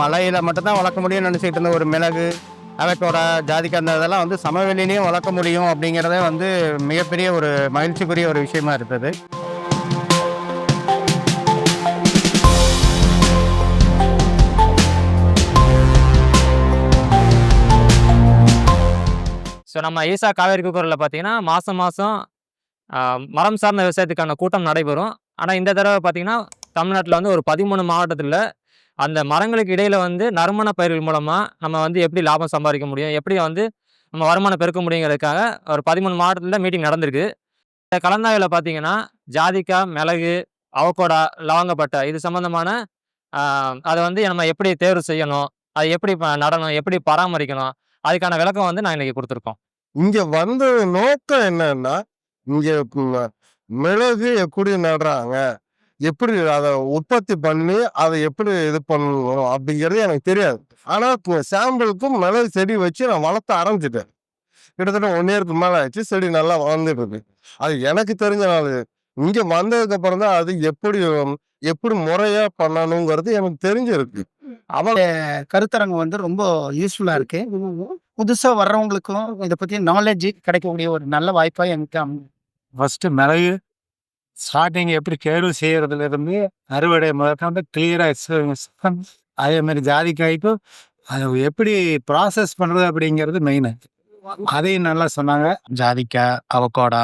மலையில் மட்டும்தான் வளர்க்க முடியும்னு நினச்சிக்கிட்டு இருந்த ஒரு மிளகு அவக்கோடா ஜாதிக்காய் அந்த இதெல்லாம் வந்து சமவெளியிலையும் வளர்க்க முடியும் அப்படிங்கிறதே வந்து மிகப்பெரிய ஒரு மகிழ்ச்சிக்குரிய ஒரு விஷயமா இருந்தது. ஸோ நம்ம ஈசா காவேரி குக்கரில் பார்த்தீங்கன்னா மாதம் மாதம் மரம் சார்ந்த விவசாயத்துக்கான கூட்டம் நடைபெறும். ஆனால் இந்த தடவை பார்த்தீங்கன்னா தமிழ்நாட்டில் வந்து ஒரு பதிமூணு மாவட்டத்தில் அந்த மரங்களுக்கு இடையில் வந்து நறுமண பயிர்கள் மூலமாக நம்ம வந்து எப்படி லாபம் சம்பாதிக்க முடியும்? எப்படி வந்து நம்ம வருமானம் பெருக்க முடியுங்கிறதுக்காக ஒரு பதிமூணு மாவட்டத்தில் மீட்டிங் நடந்திருக்கு. இந்த கலந்தாய்வில் பார்த்தீங்கன்னா ஜாதிக்காய் மிளகு அவக்கோடா லவங்கப்பட்டை இது சம்மந்தமான அதை வந்து நம்ம எப்படி தேர்வு செய்யணும்? அது எப்படி ப- நடணும்? எப்படி பராமரிக்கணும்? அதுக்கான விளக்கம் வந்து நான் இன்னைக்கு கொடுத்துருக்கோம். இங்கே வந்த நோக்கம் என்னன்னா இங்கே மிளகு எப்படி நடுறாங்க. எப்படி அதை உற்பத்தி பண்ணி அதை எப்படி இது பண்ணணும் அப்படிங்கிறது எனக்கு தெரியாது. ஆனா சாம்பிளுக்கும் மிளகு செடி வச்சு நான் வளர்த்த ஆரம்பிச்சிட்டேன் கிட்டத்தட்ட ஒன் இயருக்கு மேல ஆச்சு செடி நல்லா வளர்ந்துட்டு இருக்கு அது எனக்கு தெரிஞ்ச நாள் இங்க வந்ததுக்கு அப்புறம் தான் அது எப்படி எப்படி முறையா பண்ணணுங்கிறது எனக்கு தெரிஞ்சிருக்கு. கருத்தரங்கம் வந்து ரொம்ப யூஸ்ஃபுல்லா இருக்கு. புதுசா வர்றவங்களுக்கும் இதை பத்தி நாலேஜ் கிடைக்கக்கூடிய ஒரு நல்ல வாய்ப்பா எனக்கு அமைஞ்சு. ஃபர்ஸ்ட் மிளகு ஸ்டார்டிங் எப்படி கேடு செய்யறதுல இருந்து அறுவடை முதற்கொண்டு கிளியராக எக்ஸ்பீரியன்ஸ் அதே மாதிரி ஜாதிக்காய்க்கும் அது எப்படி ப்ராசஸ் பண்ணுறது அப்படிங்கிறது மெயின் அதையும் நல்லா சொன்னாங்க. ஜாதிக்காய் அவக்கோடா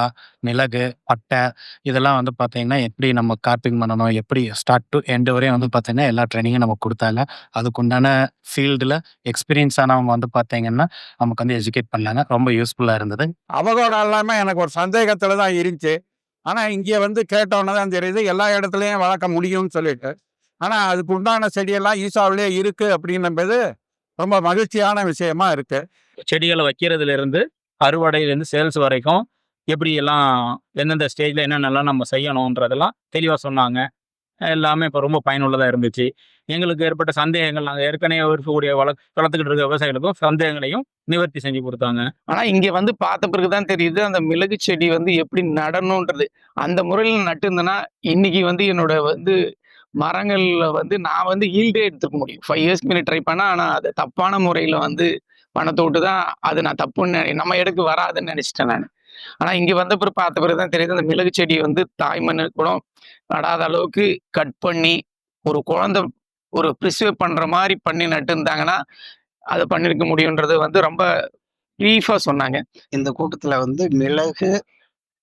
மிளகு பட்டை இதெல்லாம் வந்து பார்த்தீங்கன்னா எப்படி நம்ம கார்பிங் பண்ணணும் எப்படி ஸ்டார்ட் டு எண்டு வரையும் வந்து பார்த்தீங்கன்னா எல்லா ட்ரைனிங்கும் நமக்கு கொடுத்தாங்க. அதுக்குண்டான ஃபீல்டில் எக்ஸ்பீரியன்ஸ் ஆனவங்க வந்து பார்த்தீங்கன்னா நமக்கு வந்து எஜுகேட் பண்ணாங்க. ரொம்ப யூஸ்ஃபுல்லாக இருந்தது. அவகோடா இல்லாமல் எனக்கு ஒரு சந்தேகத்தில் தான் இருந்துச்சு. ஆனால் இங்கே வந்து கேட்டோன்னே தான் தெரியுது எல்லா இடத்துலையும் வளர்க்க முடியும்னு சொல்லிட்டு ஆனால் அதுக்கு உண்டான செடியெல்லாம் ஈசாவிலே இருக்குது அப்படின்னும்போது ரொம்ப மகிழ்ச்சியான விஷயமா இருக்குது செடிகளை வைக்கிறதுலேருந்து அறுவடையிலேருந்து சேல்ஸ் வரைக்கும் எப்படி எல்லாம் எந்தெந்த ஸ்டேஜில் என்னென்னலாம் நம்ம செய்யணுன்றதெல்லாம் தெளிவாக சொன்னாங்க. எல்லாமே இப்போ ரொம்ப பயனுள்ளதாக இருந்துச்சு. எங்களுக்கு ஏற்பட்ட சந்தேகங்கள் நாங்கள் ஏற்கனவே இருக்கக்கூடிய வள வளர்த்துக்கிட்டு இருக்க விவசாயிகளுக்கும் சந்தேகங்களையும் நிவர்த்தி செஞ்சு கொடுத்தாங்க. ஆனால் இங்கே வந்து பார்த்த பிறகு தான் தெரியுது அந்த மிளகு செடி வந்து எப்படி நடணுன்றது. அந்த முறையில் நட்டுருந்தேன்னா இன்னைக்கு வந்து என்னோட வந்து மரங்களில் வந்து நான் வந்து ஈல்டே எடுத்துக்க முடியும். ஃபைவ் இயர்ஸ் முன்னாடி ட்ரை பண்ணால் ஆனால் அது தப்பான முறையில் வந்து பணத்தை விட்டு தான் அது நான் தப்புன்னு நம்ம எடுக்க வராதுன்னு நினச்சிட்டேன் நான். ஆனா இங்க வந்த பிறகு பார்த்த பிறகு தான் தெரியுது அந்த மிளகு செடி வந்து தாய்மண்ணு கூட நடாத அளவுக்கு கட் பண்ணி ஒரு குழந்தை ஒரு ப்ரிசர்வ் பண்ற மாதிரி பண்ணி நட்டு இருந்தாங்கன்னா அதை பண்ணிருக்க முடியுன்றது வந்து ரொம்ப ப்ரீஃபா சொன்னாங்க. இந்த கூட்டத்துல வந்து மிளகு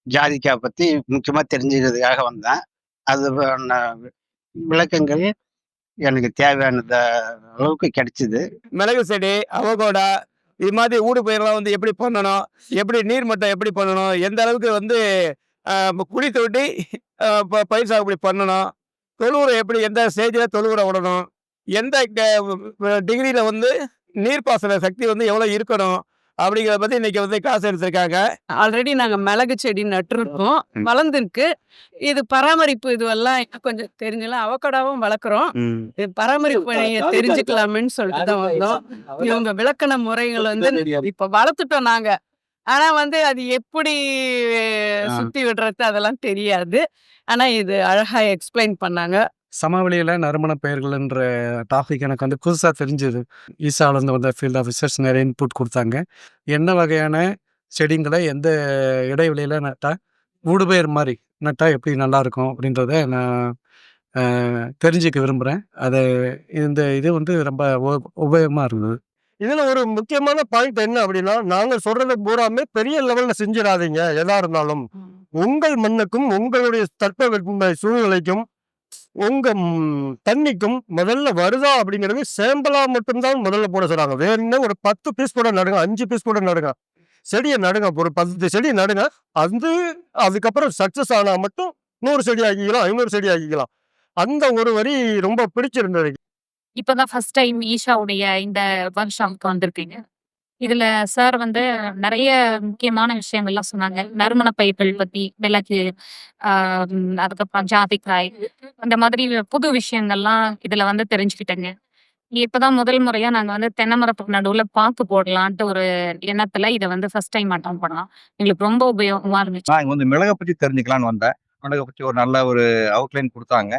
ஜாதிக்காய் பத்தி முக்கியமா தெரிஞ்சுக்கிறதுக்காக வந்தேன். அது விளக்கங்கள் எனக்கு தேவையானத அளவுக்கு கிடைச்சிது. மிளகு செடி அவகோடா இது மாதிரி ஊடு பயிரெல்லாம் வந்து எப்படி பண்ணணும்? எப்படி நீர் மட்டம் எப்படி பண்ணணும்? எந்த அளவுக்கு வந்து குழி தோட்டி ப- பயிர் சாகுபடி பண்ணணும்? தொழுவுரை எப்படி எந்த ஸ்டேஜில் தொழுவுரை விடணும்? எந்த டிகிரியில் வந்து நீர்ப்பாசன சக்தி வந்து எவ்வளோ இருக்கணும்? அப்படிங்கிறத பற்றி இன்னைக்கு வந்து கிளாஸ் எடுத்திருக்காங்க. ஆல்ரெடி நாங்க மிளகு செடி நட்டுருக்கோம். வளர்ந்துருக்கு. இது பராமரிப்பு இதுவெல்லாம் கொஞ்சம் தெரிஞ்சலாம் அவக்கடாவும் வளர்க்குறோம். இது பராமரிப்பு தெரிஞ்சுக்கலாமேன்னு சொல்லிட்டு தான் வந்தோம். இவங்க விளக்கண முறைகள் வந்து இப்ப வளர்த்துட்டோம் நாங்க. ஆனா வந்து அது எப்படி சுத்தி விடுறது அதெல்லாம் தெரியாது. ஆனா இது அழகா எக்ஸ்பிளைன் பண்ணாங்க. சமவெளியில் நறுமண பெயர்கள்ன்ற டாபிக் எனக்கு வந்து புதுசாக தெரிஞ்சுது. ஈசாலேருந்து வந்த ஃபீல்ட் ஆஃபீஸர்ஸ் நிறைய இன்புட் கொடுத்தாங்க. என்ன வகையான செடிங்களை எந்த இடைவெளியில் நட்டால் ஊடுபெயர் மாதிரி நட்டால் எப்படி நல்லா இருக்கும் அப்படின்றத நான் தெரிஞ்சுக்க விரும்புகிறேன் அது இந்த இது வந்து ரொம்ப உபயோகமாக இருந்தது. இதுல ஒரு முக்கியமான பாயிண்ட் என்ன அப்படின்னா நாங்க சொல்றது பூராமே பெரிய லெவல்ல செஞ்சிடாதீங்க எதா இருந்தாலும். உங்கள் மண்ணுக்கும் உங்களுடைய தட்பவெப்ப சூழ்நிலைக்கும் உங்க தண்ணிக்கும் முதல்ல வருதா அப்படிங்கிறது சேம்பலா மட்டும்தான் முதல்ல போட சொல்றாங்க. வேற என்ன ஒரு பத்து பீஸ் கூட நடுங்க அஞ்சு பீஸ் கூட நடுங்க. செடியை நடுங்க ஒரு பத்து செடி நடுங்க அது அதுக்கப்புறம் சக்சஸ் ஆனால் மட்டும் நூறு செடி ஆக்கிக்கலாம் ஐநூறு செடி ஆக்கிக்கலாம். அந்த ஒரு வரி ரொம்ப பிடிச்சிருந்தது. இப்பதான் ஃபர்ஸ்ட் டைம் ஈஷாவுடைய இந்த ஒர்க் ஷாப்க்கு வந்திருக்கீங்க. இதுல சார் வந்து நிறைய முக்கியமான விஷயங்கள்லாம் சொன்னாங்க. நறுமண பயிர்கள் பத்தி மிளகு ஆஹ் அதுக்கப்புறம் ஜாதிக்காய் அந்த மாதிரி புது விஷயங்கள்லாம் இதுல வந்து தெரிஞ்சுக்கிட்டேங்க. இப்பதான் முதல் முறையா நாங்க வந்து தென்னை மரத்துக்கு நடுவுல பாக்கு போடலான்ட்டு ஒரு எண்ணத்துல இதை வந்து ஃபர்ஸ்ட் டைம் அட்டன் பண்ணலாம் எங்களுக்கு ரொம்ப உபயோகமா இருந்துச்சு. நான் இங்க வந்து மிளகை பற்றி தெரிஞ்சுக்கலான்னு வந்தேன். மிளகை பற்றி ஒரு நல்ல ஒரு அவுட்லைன் கொடுத்தாங்க.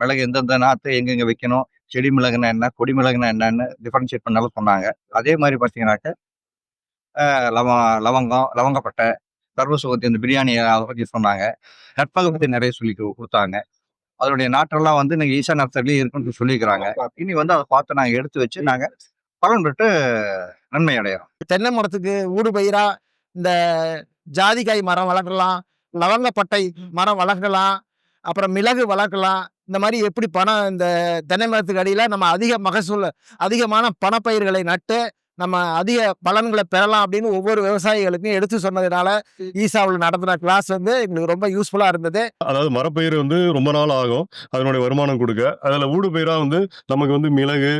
மிளகு எந்தெந்த நாற்று எங்கெங்கே வைக்கணும் செடி மிளகுனா என்ன கொடி மிளகுனா என்னன்னு டிஃபரன்ஷியேட் பண்ணாலும் சொன்னாங்க. அதே மாதிரி பார்த்தீங்கன்னாக்க லவ லவங்கம் லவங்கப்பட்டை சர்வசுகத்தி இந்த பிரியாணி அதை பற்றி சொன்னாங்க. நட்பகை பற்றி நிறைய சொல்லி கொடுத்தாங்க. அதனுடைய நாற்றெல்லாம் வந்து நீங்கள் ஈஷா நர்சரிலேயே இருக்குன்னு சொல்லியிருக்கிறாங்க இனி வந்து அதை பார்த்து நாங்கள் எடுத்து வச்சு நாங்கள் பலன் பெற்று நன்மை அடைகிறோம் தென்னை மரத்துக்கு ஊடு பயிரா இந்த ஜாதிக்காய் மரம் வளர்க்கலாம் லவங்கப்பட்டை மரம் வளர்க்கலாம் அப்புறம் மிளகு வளர்க்கலாம் இந்த மாதிரி எப்படி பணம் இந்த தென்னை மரத்துக்கு அடியில் நம்ம அதிக மகசூல் அதிகமான பணப்பயிர்களை நட்டு நம்ம அதிக பலன்களை பெறலாம் அப்படின்னு ஒவ்வொரு விவசாயிகளுக்கும் எடுத்து சொன்னதுனால ஈசாவில் நடத்தின கிளாஸ் வந்து எங்களுக்கு ரொம்ப யூஸ்ஃபுல்லாக இருந்தது. அதாவது மரப்பயிர் வந்து ரொம்ப நாள் ஆகும் அதனுடைய வருமானம் கொடுக்க. அதில் ஊடு பயிராக வந்து நமக்கு வந்து மிளகு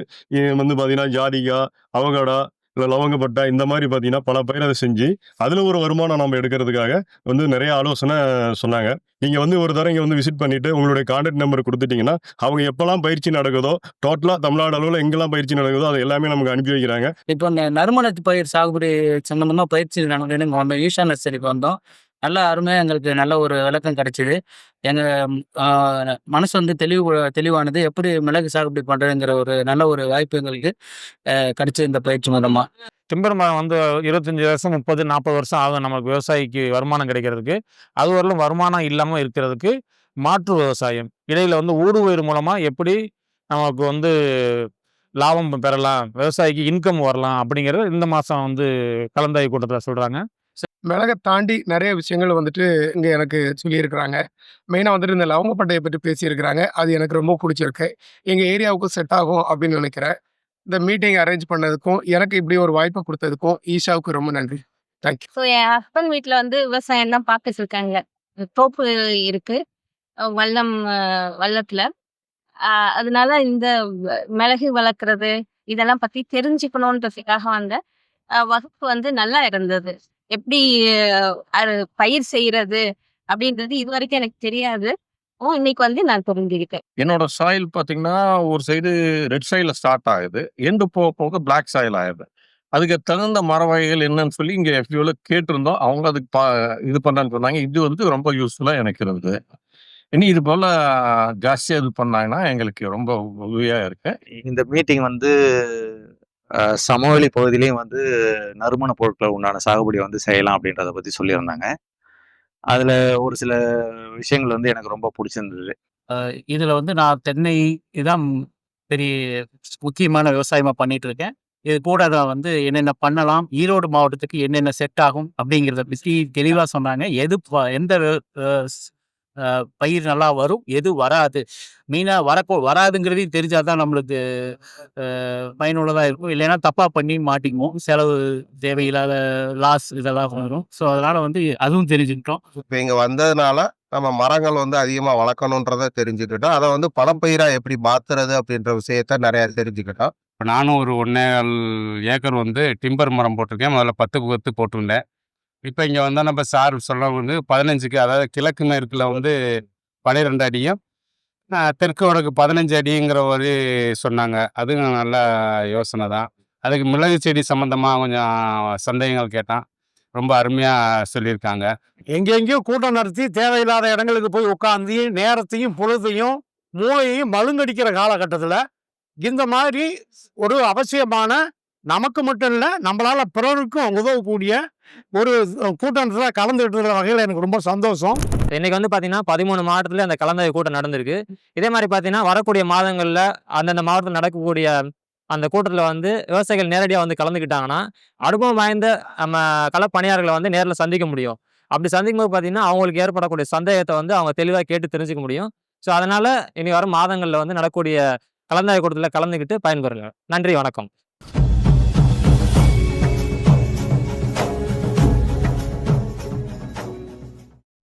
வந்து பார்த்தீங்கன்னா ஜாதிக்காய் அவகடா இல்லை லவங்கப்பட்டை இந்த மாதிரி பார்த்தீங்கன்னா பல பயிரை செஞ்சு அதில் ஒரு வருமானம் நம்ம எடுக்கிறதுக்காக வந்து நிறைய ஆலோசனை சொன்னாங்க. நீங்கள் வந்து ஒரு தடவை இங்கே வந்து விசிட் பண்ணிவிட்டு உங்களுடைய கான்டாக்ட் நம்பர் கொடுத்துட்டிங்கன்னா அவங்க எப்போல்லாம் பயிற்சி நடக்குதோ டோட்டலாக தமிழ்நாடு அளவில் எங்கெல்லாம் பயிற்சி நடக்குதோ அது எல்லாமே நமக்கு அனுப்பி வைக்கிறாங்க. இப்போ இந்த நறுமணத்து பயிர் சாகுபடி சம்மந்தமாக பயிற்சி நடந்ததுன்னு நம்ம ஈஷா நர்சரிக்கு வந்தோம். நல்ல அருமையாக எங்களுக்கு நல்ல ஒரு விளக்கம் கிடைச்சிது. எங்கள் மனசு வந்து தெளிவு தெளிவானது. எப்படி மிளகு சாகுபடி பண்ணுறதுங்கிற ஒரு நல்ல ஒரு வாய்ப்பு எங்களுக்கு அஹ், கிடைச்சது இந்த பயிற்சி மூலமாக டிம்பர் மரம் வந்து இருபத்தஞ்சி வருஷம் முப்பது நாற்பது வருஷம் ஆகும் நமக்கு விவசாயிக்கு வருமானம் கிடைக்கிறதுக்கு. அது வரலும் வருமானம் இல்லாமல் இருக்கிறதுக்கு மாற்று விவசாயம். இடையில் வந்து ஊடுபயிர் மூலமாக எப்படி நமக்கு வந்து லாபம் பெறலாம் விவசாயிக்கு இன்கம் வரலாம் அப்படிங்கிறது இந்த மாதம் வந்து கலந்தாய்வு கூட்டத்தில் சொல்கிறாங்க மிளகை தாண்டி நிறைய விஷயங்கள் வந்துட்டு இங்கே எனக்கு சொல்லியிருக்கிறாங்க. மெயினாக வந்துட்டு இந்த லவங்கப்பட்டையை பற்றி பேசியிருக்கிறாங்க. அது எனக்கு ரொம்ப பிடிச்சிருக்கு. எங்கள் ஏரியாவுக்கும் செட் ஆகும் அப்படின்னு நினைக்கிறேன். இந்த மீட்டிங் அரேஞ்ச் பண்ணதுக்கும் எனக்கு இப்படி ஒரு வாய்ப்பை கொடுத்ததுக்கும் ஈஷாவுக்கு ரொம்ப நன்றி. தேங்க்யூ ஸோ என் ஹஸ்பண்ட் வீட்டில் வந்து விவசாயம் தான் பார்த்துட்டு இருக்காங்க. தோப்பு இருக்கு. வல்லம் வல்லத்தில். அதனால இந்த மிளகு வளர்க்குறது இதெல்லாம் பற்றி தெரிஞ்சுக்கணுன்றதுக்காக வந்த வகுப்பு வந்து நல்லா இருந்தது. எப்படி பயிர் செய்யறது அப்படின்றது இது வரைக்கும் எனக்கு தெரியாது. ஓ இன்னைக்கு வந்து நான் தெரிஞ்சுக்கிட்டேன் என்னோட சாயில் பார்த்தீங்கன்னா ஒரு சைடு ரெட் சாயிலில் ஸ்டார்ட் ஆகுது. எண்டு போக போக பிளாக் சாயில் ஆகுது அதுக்கு தகுந்த மர வகைகள் என்னன்னு சொல்லி இங்கே எஃப்யூவில் கேட்டிருந்தோம். அவங்க அதுக்கு பா இது பண்ணான்னு சொன்னாங்க. இது வந்து ரொம்ப யூஸ்ஃபுல்லாக எனக்கு இருந்தது. இனி இது போல் ஜாஸ்தியாக இது பண்ணாங்கன்னா எங்களுக்கு ரொம்ப உதவியாக இருக்கு. இந்த மீட்டிங் வந்து சமவெளி பகுதியிலையும் வந்து நறுமண பொருட்கள் உண்டான சாகுபடி வந்து செய்யலாம் அப்படின்றத பற்றி சொல்லியிருந்தாங்க. அதில் ஒரு சில விஷயங்கள் வந்து எனக்கு ரொம்ப பிடிச்சிருந்தது. இதில் வந்து நான் தென்னை இதான் பெரிய முக்கியமான விவசாயமாக பண்ணிட்டு இருக்கேன். இது கூட தான் வந்து என்னென்ன பண்ணலாம் ஈரோடு மாவட்டத்துக்கு என்னென்ன செட் ஆகும் அப்படிங்கிறத பற்றி தெளிவாக சொன்னாங்க. எது ப- எந்த பயிர் நல்லா வரும். எது வராது. மெயினாக வரப்போ வராதுங்கிறதையும் தெரிஞ்சாதான் நம்மளுக்கு அஹ், பயனுள்ளதா இருக்கும். இல்லைன்னா தப்பாக பண்ணி மாட்டிக்குவோம். செலவு தேவையில்லாத லாஸ் இதெல்லாம் வரும். ஸோ அதனால வந்து அதுவும் தெரிஞ்சுக்கிட்டோம். இப்போ இங்கே வந்ததுனால நம்ம மரங்கள் வந்து அதிகமாக வளர்க்கணுன்றதை தெரிஞ்சுக்கிட்டோம். அதை வந்து பணப்பயிரா எப்படி மாத்துறது அப்படின்ற விஷயத்த நிறைய தெரிஞ்சுக்கிட்டோம். இப்போ நானும் ஒரு ஒன்றே ஏக்கர் வந்து டிம்பர் மரம் போட்டிருக்கேன். முதல்ல பத்துக்கு பத்து போட்டிருந்தேன். இப்போ இங்கே வந்தால் நம்ம சார் சொல்ல வந்து பதினஞ்சுக்கு அதாவது கிழக்கு மேற்கில் வந்து பன்னிரெண்டு அடியும். தெற்கு வடக்கு பதினஞ்சு அடிங்கிற ஒரு சொன்னாங்க. அதுவும் நல்ல யோசனை தான். அதுக்கு மிளகு செடி சம்மந்தமாக கொஞ்சம் சந்தேகங்கள் கேட்டான். ரொம்ப அருமையாக சொல்லியிருக்காங்க. எங்கெங்கேயோ கூட்டம் நடத்தி தேவையில்லாத இடங்களுக்கு போய் உட்காந்து நேரத்தையும் பொழுதையும் மூளையையும் மழுங்கடிக்கிற காலகட்டத்தில் இந்த மாதிரி ஒரு அவசியமான நமக்கு மட்டும் இல்லை நம்மளால் பிறருக்கும் உதவக்கூடிய ஒரு கூட்டத்தில் கலந்துகிட்டு இருக்கிற வகையில் எனக்கு ரொம்ப சந்தோஷம். இன்றைக்கி வந்து பார்த்தீங்கன்னா பதிமூணு மாவட்டத்தில் அந்த கலந்தாய்வு கூட்டம் நடந்திருக்கு. இதே மாதிரி பார்த்தீங்கன்னா வரக்கூடிய மாதங்களில் அந்தந்த மாவட்டத்தில் நடக்கக்கூடிய அந்த கூட்டத்தில் வந்து விவசாயிகள் நேரடியாக வந்து கலந்துக்கிட்டாங்கன்னா அனுபவம் வாய்ந்த நம்ம களப்பணியாளர்களை வந்து நேரில் சந்திக்க முடியும். அப்படி சந்திக்கும் போது பார்த்தீங்கன்னா அவங்களுக்கு ஏற்படக்கூடிய சந்தேகத்தை வந்து அவங்க தெளிவாக கேட்டு தெரிஞ்சுக்க முடியும். ஸோ அதனால் இனி வரும் மாதங்களில் வந்து நடக்கக்கூடிய கலந்தாய்வு கூட்டத்தில் கலந்துக்கிட்டு பயன்பெறுங்க நன்றி வணக்கம்.